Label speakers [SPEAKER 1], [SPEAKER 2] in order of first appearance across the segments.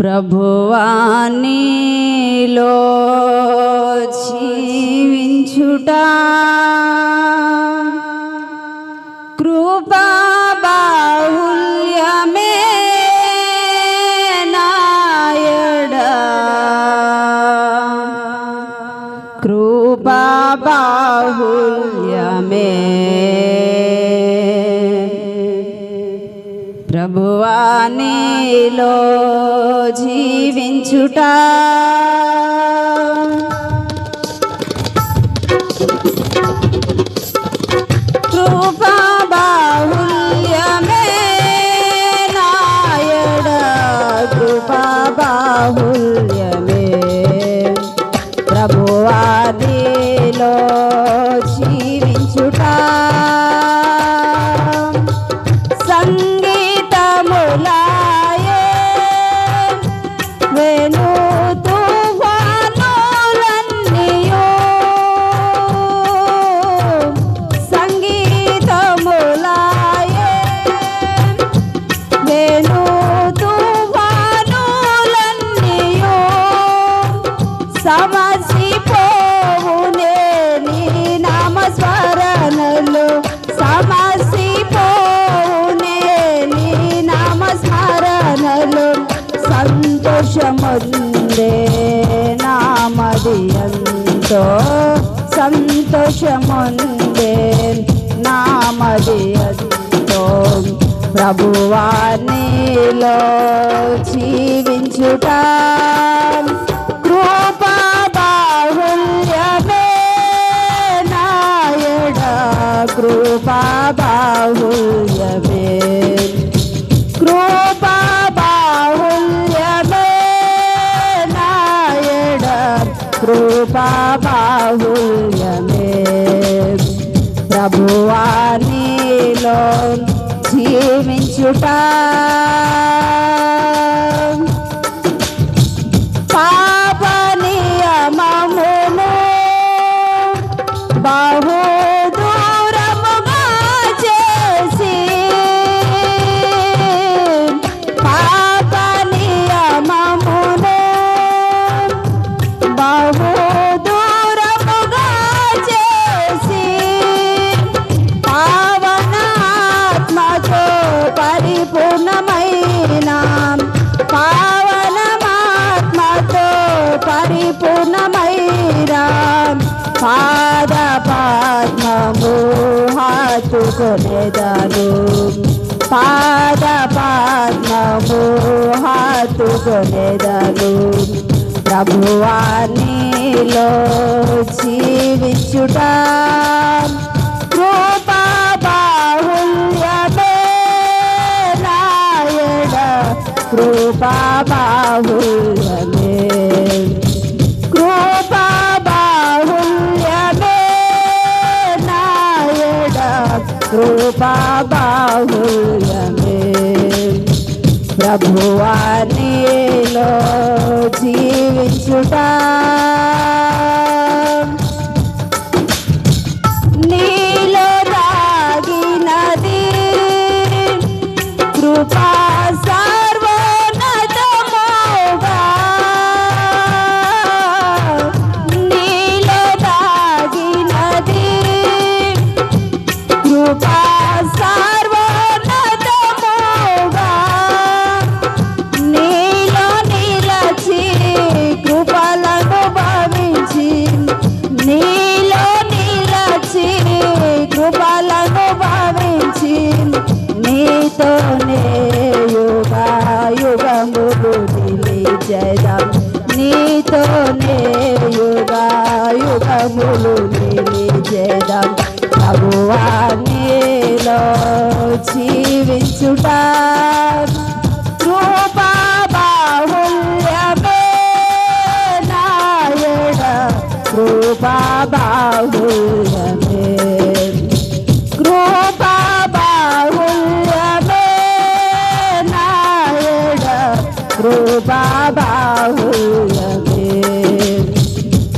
[SPEAKER 1] ప్రభువానిలో జీవించుట. కృపా బాహుల్యమే నాయడ. కృపా బాహుల్యమే ప్రభువానిలో జీవించుట. కృపాబాహుల్యమే నాయడ. కృపా సమసిపోవునే నీ నామస్మరణలు. సమసిపోవునే నీ నామస్మరణలు. సంతోషముందే నామది ఎంతో సంతోషముందే నామది ఎంతో ప్రభువానిలో జీవించుట కృపా బాహుల్యమే కృపా బాహుల్యమే నాయడ కృపా బాహుల్యమే ప్రభువానిలో జీవించుట పాప నియమమును బహు హాచుకునేదాను పాద పద్మము హాచుకునేదాను ప్రభువానిలో జీవించుట కృపా బాహుల్యమే నాయడ కృపా బాహుల్యమే కృపా బాహుల్యమే ప్రభువానిలో జీవించుట కృపా బాహుయే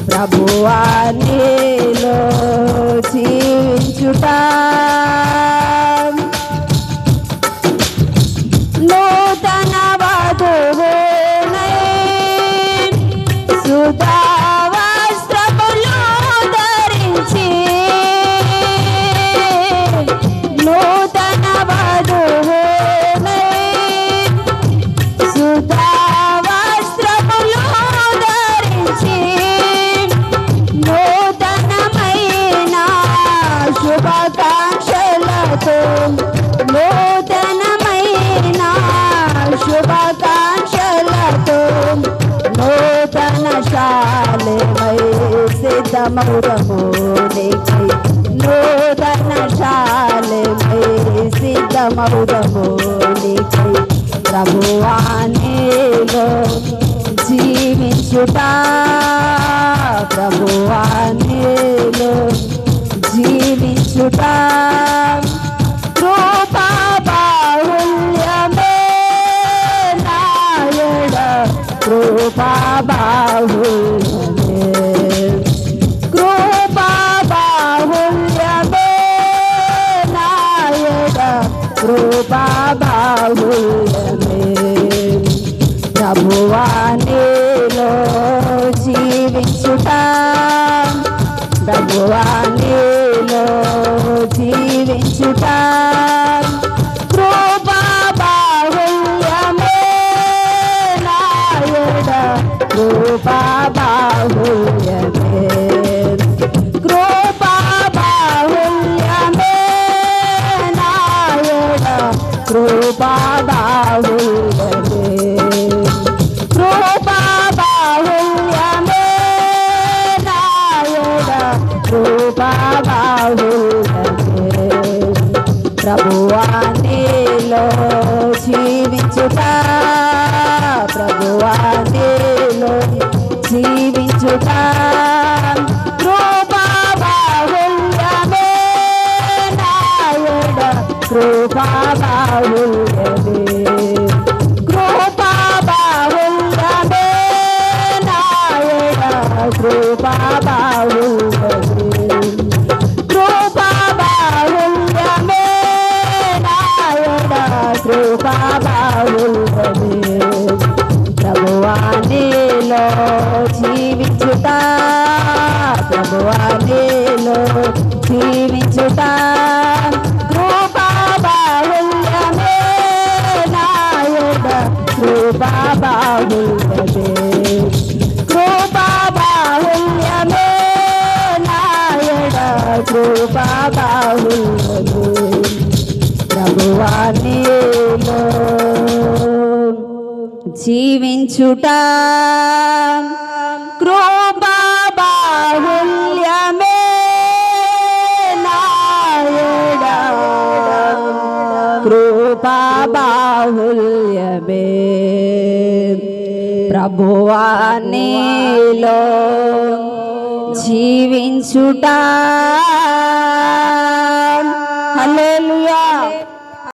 [SPEAKER 1] ప్రభువా నీలో జీవించుటా నూతన వధువు సుధా నీకై నూతన శాలమై సిద్ధమౌదము నీకై ప్రభువానిలో జీవించుట ప్రభువానిలో జీవించుట ప్రభువానిలో జీవించుట కృపా బాహుల్యమే ప్రభువానిలో జీవించుట ప్రభువానిలో జీవించుట కృపా నాయడ కృపా జీవించుట కృపా బాహుల్యమే నాయడ కృపా బాహుల్యమే కృపా బాహుల్యమే జీవించుట కృపా బాహుల్యమే ప్రభువానిలో జీవించుట. హల్లెలూయా.